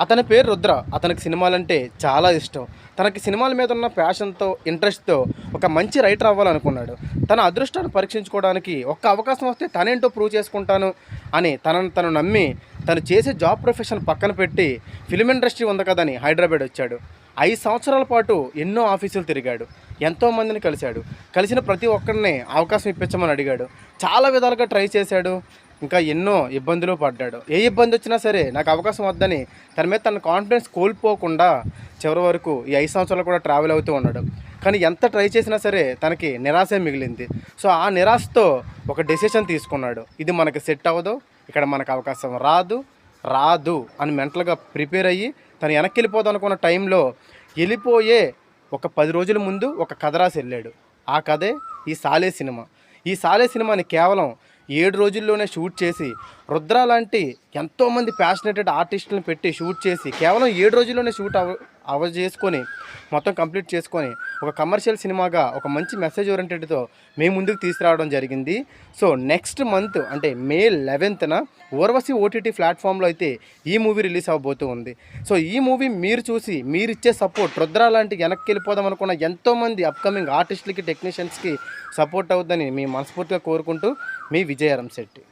అతని పేరు రుద్ర. అతనికి సినిమాలంటే చాలా ఇష్టం. తనకి సినిమాల మీద ఉన్న ప్యాషన్తో ఇంట్రెస్ట్తో ఒక మంచి రైటర్ అవ్వాలనుకున్నాడు. తన అదృష్టాన్ని పరీక్షించుకోవడానికి ఒక్క అవకాశం వస్తే తనేంటో ప్రూవ్ చేసుకుంటాను అని తనను తను నమ్మి తను చేసే జాబ్ ప్రొఫెషన్ పక్కన పెట్టి ఫిలిం ఇండస్ట్రీ ఉంది కదని హైదరాబాద్ వచ్చాడు. ఐదు సంవత్సరాల పాటు ఎన్నో ఆఫీసులు తిరిగాడు. ఎంతో మందిని కలిశాడు. కలిసిన ప్రతి ఒక్కరిని అవకాశం ఇప్పించమని అడిగాడు. చాలా విధాలుగా ట్రై చేశాడు. ఇంకా ఎన్నో ఇబ్బందులు పడ్డాడు. ఏ ఇబ్బంది వచ్చినా సరే నాకు అవకాశం వద్దని తన మీద తన కాన్ఫిడెన్స్ కోల్పోకుండా చివరి వరకు ఈ ఐదు సంవత్సరాలు కూడా ట్రావెల్ అవుతూ ఉన్నాడు. కానీ ఎంత ట్రై చేసినా సరే తనకి నిరాశే మిగిలింది. సో ఆ నిరాశతో ఒక డెసిషన్ తీసుకున్నాడు. ఇది మనకి సెట్ అవ్వదు ఇక్కడ మనకు అవకాశం రాదు రాదు అని మెంటల్గా ప్రిపేర్ అయ్యి తను వెనక్కి వెళ్ళిపోదాం అనుకున్న టైంలో వెళ్ళిపోయే ఒక పది రోజుల ముందు ఒక కథ రాసి వెళ్ళాడు. ఆ కథే ఈ సాలే సినిమా. ఈ సాలే సినిమాని కేవలం ఏడు రోజుల్లోనే షూట్ చేసి రుద్ర లాంటి ఎంతోమంది ప్యాషనేటెడ్ ఆర్టిస్టులను పెట్టి షూట్ చేసి కేవలం ఏడు రోజుల్లోనే షూట్ అవ అవ చేసుకొని మొత్తం కంప్లీట్ చేసుకొని ఒక కమర్షియల్ సినిమాగా ఒక మంచి మెసేజ్ ఓరియంటెడ్తో మేము ముందుకు తీసుకురావడం జరిగింది. సో నెక్స్ట్ మంత్ అంటే మే లెవెన్త్న ఓర్వశి ఓటీటీ ప్లాట్ఫామ్లో అయితే ఈ మూవీ రిలీజ్ అవ్వబోతూ ఉంది. సో ఈ మూవీ మీరు చూసి మీరు ఇచ్చే సపోర్ట్ రుద్ర లాంటి వెనక్కి వెళ్ళిపోదాం అనుకున్న ఎంతోమంది అప్కమింగ్ ఆర్టిస్టులకి టెక్నీషియన్స్కి సపోర్ట్ అవుద్దని మీ మనస్ఫూర్తిగా కోరుకుంటూ మీ విజయరం శెట్టి.